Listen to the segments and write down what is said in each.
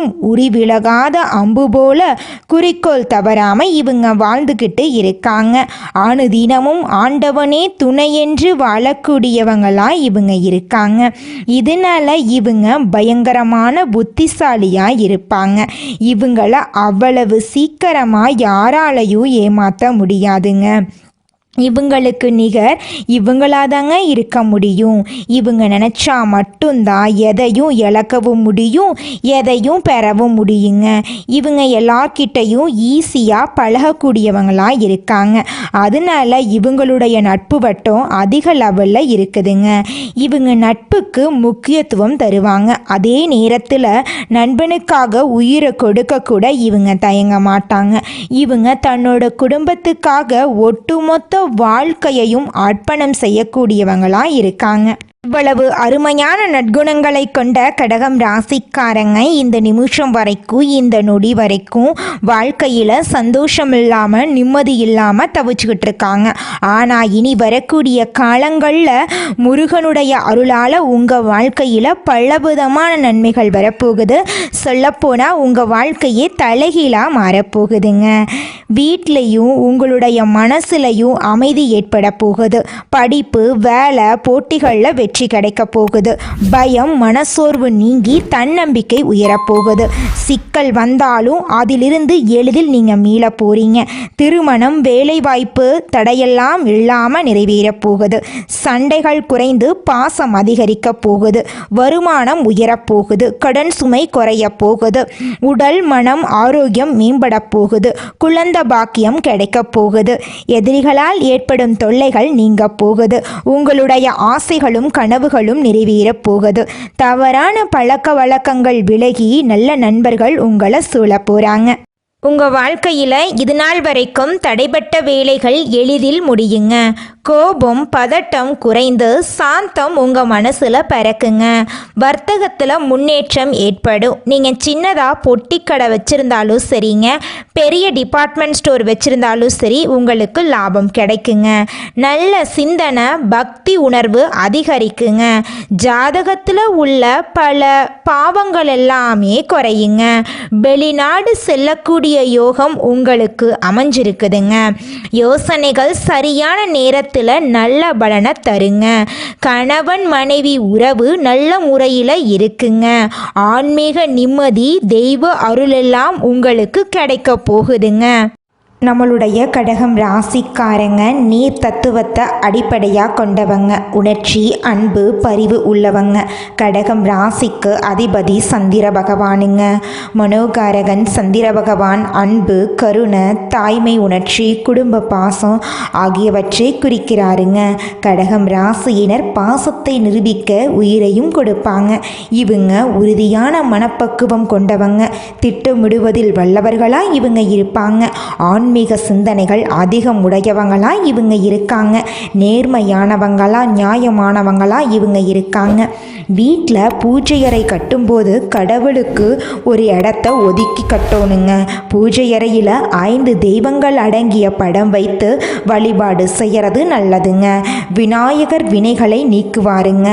உரி விலகாத அம்பு போல குறிக்கோள் தவறாமல் இவங்க வாழ்ந்துக்கிட்டு இருக்காங்க. அனுதினமும் ஆண்டவனே துணை என்று வாழக்கூடியவங்களாக இவங்க இருக்காங்க. இதனால இவங்க பயங்கரமான புத்திசாலியாக இருப்பாங்க. இவங்கள அவ்வளவு சீக்கிரமாக யாராலையும் ஏமாற்ற முடியாதுங்க. இவங்களுக்கு நிகர் இவங்களாதாங்க இருக்க முடியும். இவங்க நினச்சா மட்டும்தான் எதையும் இழக்கவும் முடியும் எதையும் பெறவும் முடியுங்க. இவங்க எல்லார்கிட்டையும் ஈஸியாக பழகக்கூடியவங்களாக இருக்காங்க. அதனால இவங்களுடைய நட்பு வட்டம் அதிக லெவலில் இருக்குதுங்க. இவங்க நட்புக்கு முக்கியத்துவம் தருவாங்க. அதே நேரத்தில் நண்பனுக்காக உயிரை கொடுக்க கூட இவங்க தயங்க மாட்டாங்க. இவங்க தன்னோட குடும்பத்துக்காக ஒட்டுமொத்த வாழ்க்கையையும் அர்ப்பணம் செய்யக்கூடியவங்களா இருக்காங்க. இவ்வளவு அருமையான நற்குணங்களை கொண்ட கடகம் ராசிக்காரங்க இந்த நிமிஷம் வரைக்கும் இந்த நொடி வரைக்கும் வாழ்க்கையில் சந்தோஷம் இல்லாமல் நிம்மதி இல்லாமல் தவிச்சுக்கிட்டு இருக்காங்க. ஆனால் இனி வரக்கூடிய காலங்களில் முருகனுடைய அருளால் உங்கள் வாழ்க்கையில் பலவிதமான நன்மைகள் வரப்போகுது. சொல்லப்போனால் உங்கள் வாழ்க்கையே தலைகீழாக மாறப்போகுதுங்க. வீட்லேயும் உங்களுடைய மனசுலையும் அமைதி ஏற்பட போகுது. படிப்பு வேலை போட்டிகளில் வெற்றி கிடைக்க போகுது. பயம் மனசோர்வு நீங்கி தன்னம்பிக்கை உயரப்போகுது சிக்கல் வந்தாலும் அதிலிருந்து எளிதில் நீங்கள் மீள போறீங்க. திருமணம் வேலைவாய்ப்பு தடையெல்லாம் இல்லாமல் நிறைவேறப் போகுது. சண்டைகள் குறைந்து பாசம் அதிகரிக்க போகுது. வருமானம் உயரப்போகுது கடன் சுமை குறைய போகுது. உடல் மனம் ஆரோக்கியம் மேம்பட போகுது. குழந்த பாக்கியம் கிடைக்க போகுது. எதிரிகளால் ஏற்படும் தொல்லைகள் நீங்க போகுது. உங்களுடைய ஆசைகளும் கனவுகளும் நிறைவேறப் போகுது. தவறான பழக்க வழக்கங்கள் விலகி நல்ல நண்பர்கள் உங்களை சூழ போறாங்க. உங்கள் வாழ்க்கையில் இது நாள் வரைக்கும் தடைப்பட்ட வேலைகள் எளிதில் முடியுங்க. கோபம் பதட்டம் குறைந்து சாந்தம் உங்கள் மனசில் பிறக்குங்க. வர்த்தகத்தில் முன்னேற்றம் ஏற்படும். நீங்கள் சின்னதாக பொட்டிக்கடை வச்சுருந்தாலும் சரிங்க. பெரிய டிபார்ட்மெண்ட் ஸ்டோர் வச்சுருந்தாலும் சரி உங்களுக்கு லாபம் கிடைக்குங்க. நல்ல சிந்தனை பக்தி உணர்வு அதிகரிக்குங்க. ஜாதகத்தில் உள்ள பல பாவங்கள் எல்லாமே குறையுங்க. வெளிநாடு செல்லக்கூடிய யோகம் உங்களுக்கு அமைஞ்சிருக்குதுங்க. யோசனைகள் சரியான நேரத்தில் நல்ல பலனை தருங்க. கணவன் மனைவி உறவு நல்ல முறையில் இருக்குங்க. ஆன்மீக நிம்மதி தெய்வ அருளெல்லாம் உங்களுக்கு கிடைக்க போகுதுங்க. நம்மளுடைய கடகம் ராசிக்காரங்க நீர் தத்துவத்தை அடிப்படையாக கொண்டவங்க. உணர்ச்சி அன்பு பரிவு உள்ளவங்க. கடகம் ராசிக்கு அதிபதி சந்திர பகவானுங்க. மனோகாரகன் சந்திர பகவான் அன்பு கருணை தாய்மை உணர்ச்சி குடும்ப பாசம் ஆகியவற்றை குறிக்கிறாருங்க. கடகம் ராசியினர் பாசத்தை நிரூபிக்க உயிரையும் கொடுப்பாங்க. இவங்க உறுதியான மனப்பக்குவம் கொண்டவங்க. திட்டமிடுவதில் வல்லவர்களாக இவங்க இருப்பாங்க. ஆண் ஆன்மீக சிந்தனைகள் அதிகம் உடையவங்களா இவங்க இருக்காங்க. நேர்மையானவங்களா நியாயமானவங்களா இவங்க இருக்காங்க. வீட்டில் பூஜை அறை கட்டும்போது கடவுளுக்கு ஒரு இடத்த ஒதுக்கி கட்டணுங்க. பூஜை அறையில் ஐந்து தெய்வங்கள் அடங்கிய படம் வைத்து வழிபாடு செய்கிறது நல்லதுங்க. விநாயகர் வினைகளை நீக்குவாருங்க.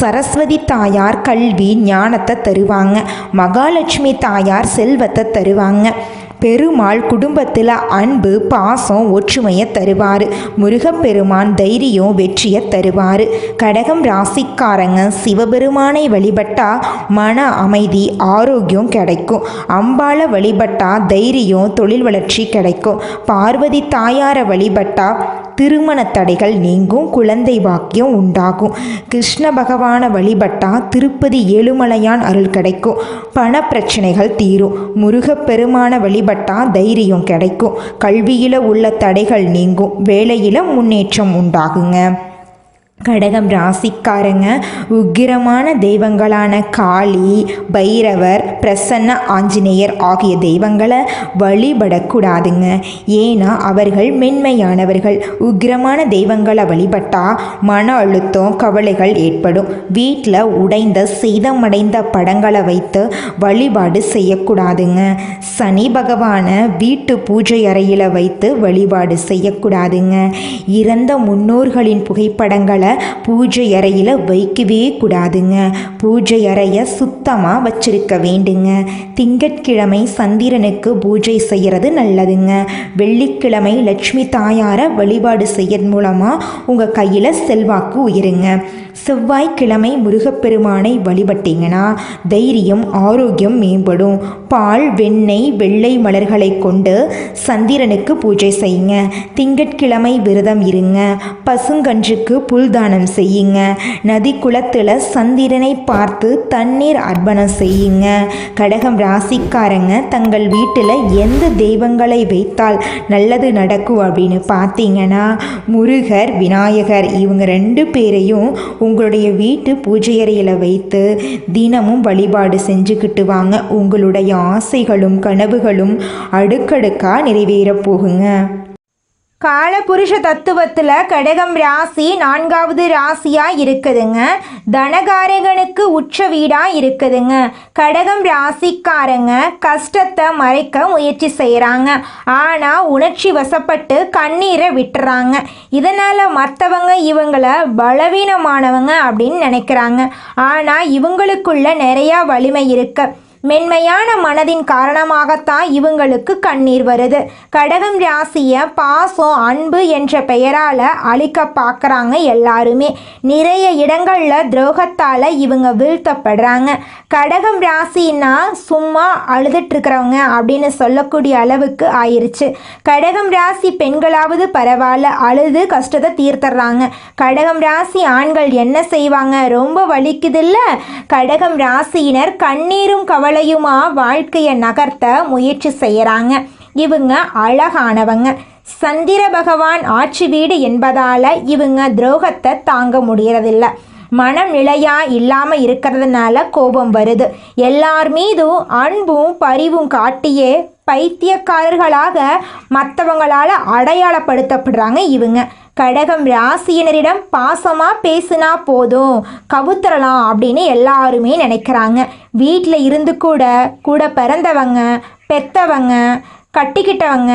சரஸ்வதி தாயார் கல்வி ஞானத்தை தருவாங்க. மகாலட்சுமி தாயார் செல்வத்தை தருவாங்க. பெருமாள் குடும்பத்தில் அன்பு பாசம் ஒற்றுமையை தருவார். முருகப்பெருமான் தைரியம் வெற்றியை தருவார். கடகம் ராசிக்காரங்க சிவபெருமானை வழிபட்டா மன அமைதி ஆரோக்கியம் கிடைக்கும். அம்பாளை வழிபட்டா தைரியம் தொழில் வளர்ச்சி கிடைக்கும். பார்வதி தாயாரை வழிபட்டா திருமண தடைகள் நீங்கும் குழந்தை பாக்கியம் உண்டாகும். கிருஷ்ண பகவானை வழிபட்டா திருப்பதி ஏழுமலையான் அருள் கிடைக்கும். பண பிரச்சனைகள் தீரும். முருகப்பெருமான வழிபட்டா தைரியம் கிடைக்கும். கல்வியில் உள்ள தடைகள் நீங்கும். வேலையில் முன்னேற்றம் உண்டாகுங்க. கடகம் ராசிக்காரங்க உக்கிரமான தெய்வங்களான காளி பைரவர் பிரசன்ன ஆஞ்சநேயர் ஆகிய தெய்வங்களை வழிபடக்கூடாதுங்க. ஏன்னா அவர்கள் மென்மையானவர்கள். உக்கிரமான தெய்வங்களை வழிபட்டால் மன அழுத்தம் கவலைகள் ஏற்படும். வீட்டில் உடைந்த சேதமடைந்த படங்களை வைத்து வழிபாடு செய்யக்கூடாதுங்க. சனி பகவானை வீட்டு பூஜை அறையில் வைத்து வழிபாடு செய்யக்கூடாதுங்க. இறந்த முன்னோர்களின் புகைப்படங்களை பூஜை அறையில் வைக்கவே கூடாதுங்க. பூஜை அறையை சுத்தமாக வச்சிருக்க வேண்டுங்க. திங்கட்கிழமை சந்திரனுக்கு பூஜை செய்கிறது நல்லதுங்க. வெள்ளிக்கிழமை லட்சுமி தாயாரை வழிபாடு செய்யறது மூலமாக உங்கள் கையில் செல்வாக்கு உயருங்க. செவ்வாய்க்கிழமை முருகப்பெருமானை வழிபட்டீங்கன்னா தைரியம் ஆரோக்கியம் மேம்படும். பால் வெண்ணெய் வெள்ளை மலர்களை கொண்டு சந்திரனுக்கு பூஜை செய்யுங்க. திங்கட்கிழமை விரதம் இருங்க. பசுங்கன்றுக்கு புல்தானம் செய்யுங்க. நதி குளத்தில் சந்திரனை பார்த்து தண்ணீர் அர்ப்பணம் செய்யுங்க. கடகம் ராசிக்காரங்க தங்கள் வீட்டில் எந்த தெய்வங்களை வைத்தால் நல்லது நடக்கும் அப்படின்னு பார்த்தீங்கன்னா முருகர் விநாயகர் இவங்க ரெண்டு பேரையும் உங்களுடைய வீட்டு பூஜை அறையில் வைத்து தினமும் வழிபாடு செஞ்சுக்கிட்டு வாங்க. உங்களுடைய ஆசைகளும் கனவுகளும் அடுக்கடுக்காக நிறைவேறப் போகுங்க. காலபுருஷ தத்துவத்தில் கடகம் ராசி நான்காவது ராசியாக இருக்குதுங்க. தனகாரகனுக்கு உச்ச வீடாக இருக்குதுங்க. கடகம் ராசிக்காரங்க கஷ்டத்தை மறைக்க முயற்சி செய்கிறாங்க ஆனால் உணர்ச்சி வசப்பட்டு கண்ணீரை விட்டுறாங்க. இதனால் மற்றவங்க இவங்களை பலவீனமானவங்க அப்படின்னு நினைக்கிறாங்க. ஆனால் இவங்களுக்குள்ள நிறையா வலிமை இருக்குது மென்மையான மனதின் காரணமாகத்தான் இவங்களுக்கு கண்ணீர் வருது. கடகம் ராசியை பாசம் அன்பு என்ற பெயரால் அழிக்க பார்க்குறாங்க எல்லாருமே. நிறைய இடங்களில் துரோகத்தால் இவங்க வீழ்த்தப்படுறாங்க. கடகம் ராசின்னா சும்மா அழுதுட்ருக்கிறவங்க அப்படின்னு சொல்லக்கூடிய அளவுக்கு ஆயிருச்சு. கடகம் ராசி பெண்களாவது பரவாயில்ல அழுது கஷ்டத்தை தீர்த்துறாங்க கடகம் ராசி ஆண்கள் என்ன செய்வாங்க? ரொம்ப வலிக்குதில்ல? கடகம் ராசியினர் கண்ணீரும் அவளையுமா வாழ்க்கையை நகர்த்த முயற்சி செய்கிறாங்க இவங்க அழகானவங்க. சந்திர பகவான் ஆட்சி வீடு என்பதால் இவங்க துரோகத்தை தாங்க முடியறதில்ல. மனம் நிலையா இல்லாமல் இருக்கிறதுனால கோபம் வருது. எல்லார் மீதும் அன்பும் பரிவும் காட்டியே பைத்தியக்காரர்களாக மற்றவங்களால் அடையாளப்படுத்தப்படுறாங்க இவங்க. கடகம் ராசியினரிடம் பாசமாக பேசுனா போதும். கவுத்துறலாம் அப்படின்னு எல்லாருமே நினைக்கிறாங்க. வீட்டில் இருந்து கூட கூட பிறந்தவங்க பெத்தவங்க கட்டிக்கிட்டவங்க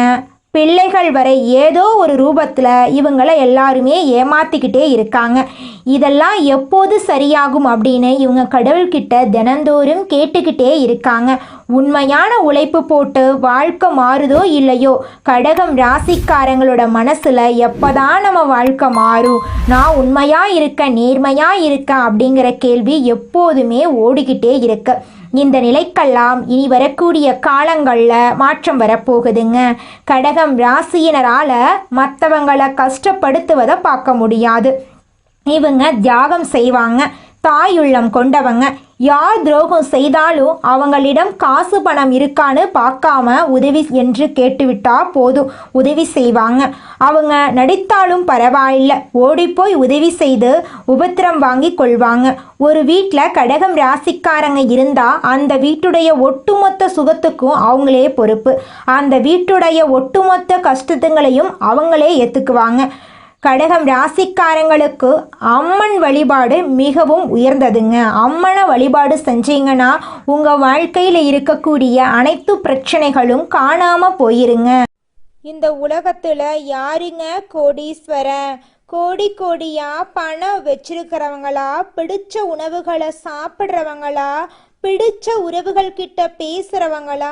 பிள்ளைகள் வரை ஏதோ ஒரு ரூபத்தில் இவங்களை எல்லாருமே ஏமாத்திக்கிட்டே இருக்காங்க. இதெல்லாம் எப்போது சரியாகும் அப்படின்னு இவங்க கடவுள்கிட்ட தினந்தோறும் கேட்டுக்கிட்டே இருக்காங்க. உண்மையான உழைப்பு போட்டு வாழ்க்கை மாறுதோ இல்லையோ கடகம் ராசிக்காரங்களோட மனசில் எப்போதான் நம்ம வாழ்க்கை மாறும்? நான் உண்மையாக இருக்கேன் நேர்மையாக இருக்கேன் அப்படிங்கிற கேள்வி எப்போதுமே ஓடிக்கிட்டே இருக்கு. இந்த நிலைக்கெல்லாம் இனி வரக்கூடிய காலங்களில் மாற்றம் வரப்போகுதுங்க. கடகம் ராசியினரால் மற்றவங்களை கஷ்டப்படுத்துவதை பார்க்க முடியாது. இவங்க தியாகம் செய்வாங்க. தாயுள்ளம் கொண்டவங்க. யார் துரோகம் செய்தாலும் அவங்களிடம் காசு பணம் இருக்கான்னு பார்க்காம உதவி என்று கேட்டுவிட்டா போதும் உதவி செய்வாங்க. அவங்க நடித்தாலும் பரவாயில்லை. ஓடிப்போய் உதவி செய்து உபத்திரம் வாங்கி கொள்வாங்க. ஒரு வீட்டில் கடகம் ராசிக்காரங்க இருந்தால் அந்த வீட்டுடைய ஒட்டுமொத்த சுகத்துக்கும் அவங்களே பொறுப்பு. அந்த வீட்டுடைய ஒட்டுமொத்த கஷ்டத்துங்களையும் அவங்களே ஏற்றுக்குவாங்க கடகம் ராசிக்காரங்களுக்கு அம்மன் வழிபாடு மிகவும் உயர்ந்ததுங்க. அம்மனை வழிபாடு செஞ்சீங்கன்னா உங்கள் வாழ்க்கையில் இருக்கக்கூடிய அனைத்து பிரச்சனைகளும் காணாமல் போயிருங்க. இந்த உலகத்தில் யாருங்க கோடீஸ்வரன்? கோடி கோடியா பணம் வச்சிருக்கிறவங்களா? பிடிச்ச உணவுகளை சாப்பிட்றவங்களா? பிடிச்ச உறவுகள் கிட்ட பேசுறவங்களா?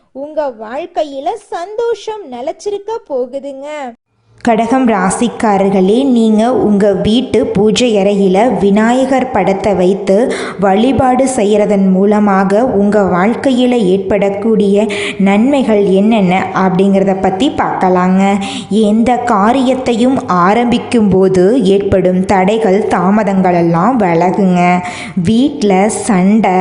உங்க வாழ்க்கையில சந்தோஷம் நிலச்சிருக்க போகுதுங்க. கடகம் ராசிக்காரர்களே நீங்கள் உங்கள் வீட்டு பூஜை அறையில் விநாயகர் படத்தை வைத்து வழிபாடு செய்கிறதன் மூலமாக உங்கள் வாழ்க்கையில் ஏற்படக்கூடிய நன்மைகள் என்னென்ன அப்படிங்கிறத பற்றி பார்க்கலாங்க. எந்த காரியத்தையும் ஆரம்பிக்கும் போது ஏற்படும் தடைகள் தாமதங்கள் எல்லாம் விலகுங்க. வீட்டில் சண்டை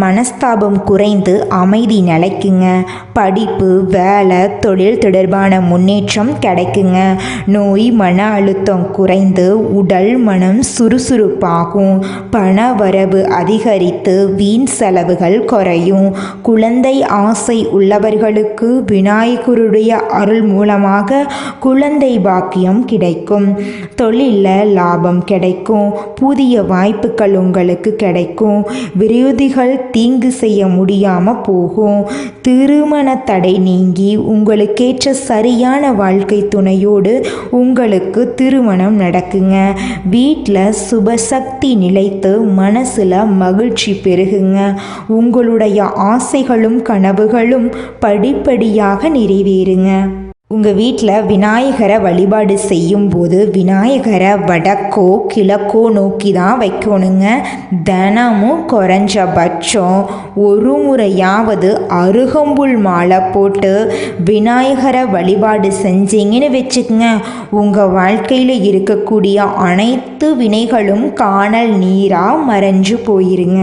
மனஸ்தாபம் குறைந்து அமைதி நிலைக்குங்க. படிப்பு வேலை தொழில் தொடர்பான முன்னேற்றம் கிடைக்குங்க. நோய் மன அழுத்தம் குறைந்து உடல் மனம் சுறுசுறுப்பாகும். பண வரவு அதிகரித்து வீண் செலவுகள் குறையும். குழந்தை ஆசை உள்ளவர்களுக்கு விநாயகருடைய அருள் மூலமாக குழந்தை பாக்கியம் கிடைக்கும். தொழிலில் லாபம் கிடைக்கும். புதிய வாய்ப்புகள் உங்களுக்கு கிடைக்கும். விருதிகள் தீங்கு செய்ய முடியாமல் போகும். திருமண தடை நீங்கி உங்களுக்கேற்ற சரியான வாழ்க்கை துணையோடு உங்களுக்கு திருமணம் நடக்குங்க. வீட்டில் சுபசக்தி நிலைத்து மனசில் மகிழ்ச்சி பெருகுங்க. உங்களுடைய ஆசைகளும் கனவுகளும் படிப்படியாக நிறைவேறுங்க. உங்கள் வீட்டில் விநாயகரை வழிபாடு செய்யும்போது விநாயகரை வடக்கோ கிழக்கோ நோக்கி தான் வைக்கணுங்க. தினமும் குறைஞ்சபட்சம் ஒரு முறையாவது அருகம்புல் மாலை போட்டு விநாயகரை வழிபாடு செஞ்சீங்கன்னு வச்சுக்கோங்க. உங்கள் வாழ்க்கையில் இருக்கக்கூடிய அனைத்து வினைகளும் காணல் நீராக மறைஞ்சு போயிருங்க.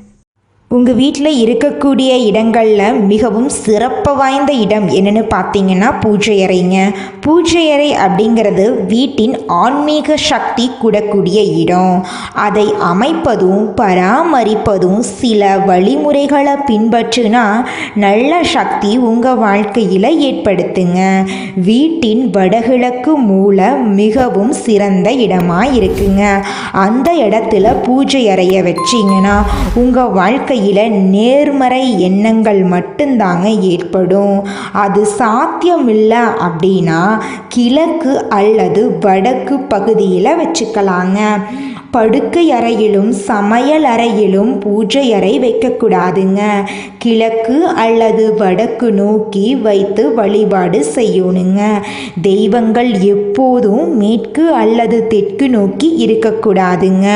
உங்கள் வீட்டில் இருக்கக்கூடிய இடங்களில் மிகவும் சிறப்பு வாய்ந்த இடம் என்னென்னு பார்த்தீங்கன்னா பூஜை அறைங்க. பூஜை அறை அப்படிங்கிறது வீட்டின் ஆன்மீக சக்தி கூடக்கூடிய இடம். அதை அமைப்பதும் பராமரிப்பதும் சில வழிமுறைகளை பின்பற்றுனா நல்ல சக்தி உங்கள் வாழ்க்கையில் ஏற்படுத்துங்க. வீட்டின் வடகிழக்கு மூல மிகவும் சிறந்த இடமாக இருக்குங்க. அந்த இடத்துல பூஜை அறையை வச்சிங்கன்னா உங்கள் வாழ்க்கை வாழ்க்கையில் நேர்மறை எண்ணங்கள் மட்டும்தாங்க ஏற்படும். அது சாத்தியமில்லை அப்படின்னா கிழக்கு அல்லது வடக்கு பகுதியில் வச்சுக்கலாங்க. படுக்கை அறையிலும் சமையல் அறையிலும் பூஜை அறை வைக்கக்கூடாதுங்க. கிழக்கு அல்லது வடக்கு நோக்கி வைத்து வழிபாடு செய்யணுங்க. தெய்வங்கள் எப்போதும் மேற்கு அல்லது தெற்கு நோக்கி இருக்கக்கூடாதுங்க.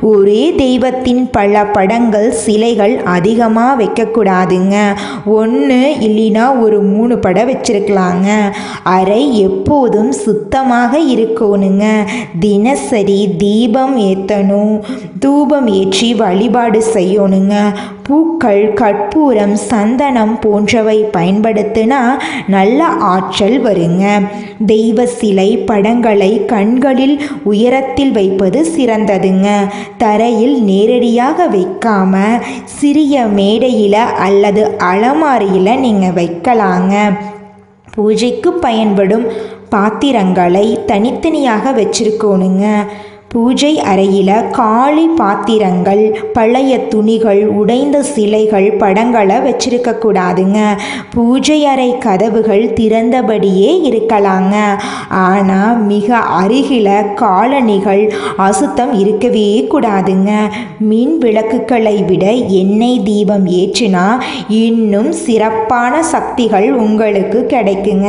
ஒரே தெய்வத்தின் பல படங்கள் சிலைகள் அதிகமாக வைக்கக்கூடாதுங்க. ஒன்று இல்லைனா ஒரு மூணு படம் வச்சிருக்கலாங்க. அறை எப்போதும் சுத்தமாக இருக்கணுங்க. தினசரி தீபம் ஏற்றணும் தூபம் ஏற்றி வழிபாடு செய்யணுங்க. பூக்கள் கற்பூரம் சந்தனம் போன்றவை பயன்படுத்தினா நல்ல ஆற்றல் வருங்க. தெய்வ சிலை படங்களை கண்களில் உயரத்தில் வைப்பது சிறந்ததுங்க. தரையில் நேரடியாக வைக்காம சிறிய மேடையில் அல்லது அலமாரியில் நீங்கள் வைக்கலாங்க. பூஜைக்கு பயன்படும் பாத்திரங்களை தனித்தனியாக வச்சிருக்கணுங்க. பூஜை அறையில் காளி பாத்திரங்கள் பழைய துணிகள் உடைந்த சிலைகள் படங்களை வச்சிருக்க கூடாதுங்க. பூஜை அறை கதவுகள் திறந்தபடியே இருக்கலாங்க. ஆனால் மிக அருகில காலணிகள் அசுத்தம் இருக்கவே கூடாதுங்க. மின் விளக்குகளை விட எண்ணெய் தீபம் ஏற்றினா இன்னும் சிறப்பான சக்திகள் உங்களுக்கு கிடைக்குங்க.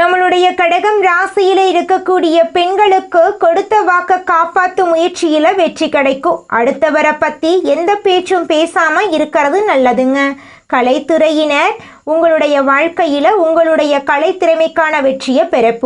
நம்மளுடைய கடகம் ராசியில இருக்கக்கூடிய பெண்களுக்கு கொடுத்த வாக்க காப்பாற்றும் முயற்சியில வெற்றி கிடைக்கும். அடுத்தவரை பத்தி எந்த பேச்சும் பேசாம இருக்கிறது நல்லதுங்க. கலைத்துறையினர் உங்களுடைய வாழ்க்கையில் உங்களுடைய கலைத்திறமைக்கான வெற்றியை பெற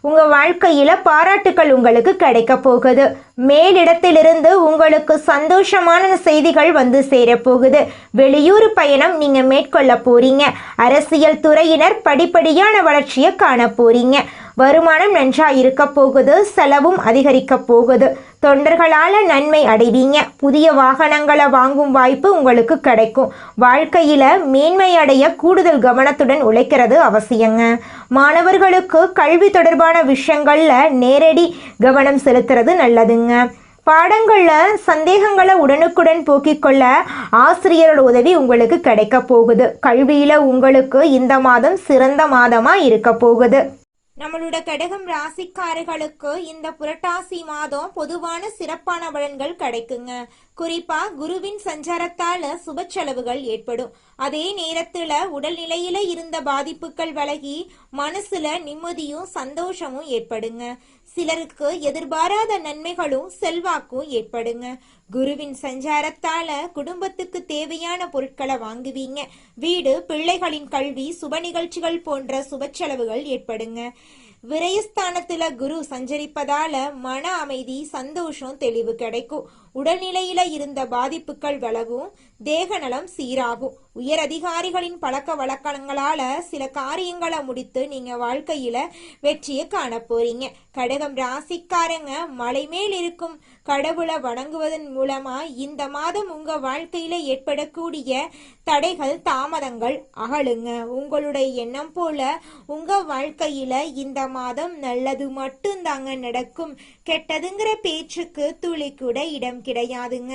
உங்கள் வாழ்க்கையில் வாழ்க்கையில பாராட்டுகள் உங்களுக்கு கிடைக்க போகுது. மேலிடத்திலிருந்து உங்களுக்கு சந்தோஷமான செய்திகள் வந்து சேரப்போகுது வெளியூர் பயணம் நீங்கள் மேற்கொள்ள போறீங்க. அரசியல் துறையினர் படிப்படியான வளர்ச்சியை காண போறீங்க. வருமானம் நன்றாக இருக்க போகுது. செலவும் அதிகரிக்க போகுது. தொண்டர்களால் நன்மை அடைவீங்க. புதிய வாகனங்களை வாங்கும் வாய்ப்பு உங்களுக்கு கிடைக்கும். வாழ்க்கையில் மேன்மை அடைய கூடுதல் கவனத்துடன் உழைக்கிறது அவசியங்க. மாணவர்களுக்கு கல்வி தொடர்பான விஷயங்களில் நேரடி கவனம் செலுத்துறது நல்லதுங்க. பாடங்களில் சந்தேகங்களை உடனுக்குடன் போக்கிக் கொள்ள ஆசிரியரோட உதவி உங்களுக்கு கிடைக்க போகுது. கல்வியில் உங்களுக்கு இந்த மாதம் சிறந்த மாதமாக இருக்க போகுது. நம்மளோட கடகம் ராசிக்காரர்களுக்கு இந்த புரட்டாசி மாதம் பொதுவான சிறப்பான பலன்கள் கிடைக்குங்க. குறிப்பா குருவின் சஞ்சாரத்தால சுப செலவுகள் ஏற்படும். அதே நேரத்துல உடல்நிலையில இருந்த பாதிப்புகள் விலகி மனசுல நிம்மதியும் சந்தோஷமும் ஏற்படுங்க. சிலருக்கு எதிர்பாராத நன்மைகளும் செல்வாக்கும் ஏற்படுங்க. குருவின் சஞ்சாரத்தால குடும்பத்துக்கு தேவையான பொருட்களை வாங்குவீங்க. வீடு பிள்ளைகளின் கல்வி சுப நிகழ்ச்சிகள் போன்ற சுப செலவுகள் ஏற்படுங்க. விரயஸ்தானத்துல குரு சஞ்சரிப்பதால மன அமைதி சந்தோஷம் தெளிவு கிடைக்கும். உடல்நிலையில இருந்த பாதிப்புகள் விலகும் தேக நலம் சீராகும். உயர் அதிகாரிகளின் பழக்க வழக்கங்களால சில காரியங்களை முடித்து நீங்க வாழ்க்கையில வெற்றியை காண போறீங்க. கடகம் ராசிக்காரங்க மலை மேல் இருக்கும் கடவுளை வணங்குவதன் மூலமா இந்த மாதம் உங்க வாழ்க்கையில ஏற்படக்கூடிய தடைகள் தாமதங்கள் அகலுங்க. உங்களுடைய எண்ணம் போல உங்க வாழ்க்கையில இந்த மாதம் நல்லது மட்டும்தாங்க நடக்கும். கெட்டதுங்கிற பேச்சுக்கு துளி கூட இடம் கிடையாதுங்க.